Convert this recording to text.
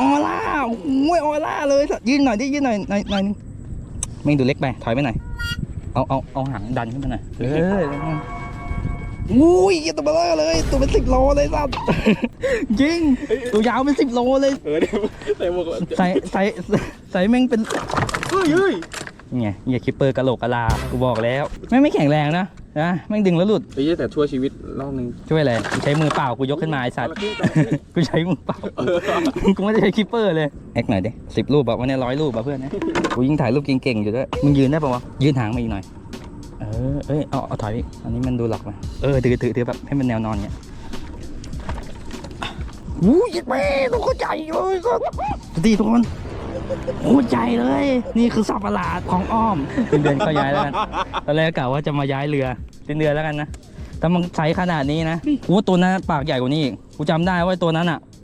ออร่าโอ้ยออร่าเลยสัตว์ยืนหน่อยดิยืนหน่อยหน่อยหน่อยนึงไม่งดูเล็กไปถอยไปหน่อยเอาเอาเอาหางดันขึ้นมาหน่อยเอออุ้ยตัวเบลอเลยตัวเป็นสิบโลเลยสัตว์จริงตัวยาวเป็นสิบโลเลยเออเดี๋ยวใส่หมวกก่อนใส่ใส่ใส่แม่งเป็นเฮ้ยเฮ้ยไงอย่าคิปเปอร์กะโหลกกะลากูบอกแล้วแม่งไม่แข็งแรงนะ นะแม่งดึงแล้วหลุดไอ้เหี้ยแต่ทั่วชีวิตรอบนึง ช่วยอะไรกูใช้มือเปล่ากูยกขึ้นมาไอ้สัตว์ กูใช้มือเปล่าเออกูไม่ได้ใช้คิปเปอร์เลยแอคหน่อยดิสิบรูปแบบวันนี้ร้อยรูปแบบเพื่อนนะกูยิ่งถ่ายรูปเก่งๆอยู่ด้วยมึงยืนได้ปะวะยืนหางมาอีกหน่อยเออเอ้ยเอาเอาถอยอีกอันนี้มันดูหลอกไหมเออถือถือถือแบบให้มันแนวนอนเงี้ยอู้ยแม่ตัวโคตรใหญ่เลยก็ดีทุกคน โคตรใจเลย นี่คือสับประหลาดของอ้อมสิ้นเดือนก็ย้ายแล้วกันตอนแรกกะว่าจะมาย้ายเรือสิ้นเดือนแล้วกันนะถ้ามันไซขนาดนี้นะกูว่าตัวนั้นปากใหญ่กว่านี้อีกกูจำได้ว่าตัวนั้นอะ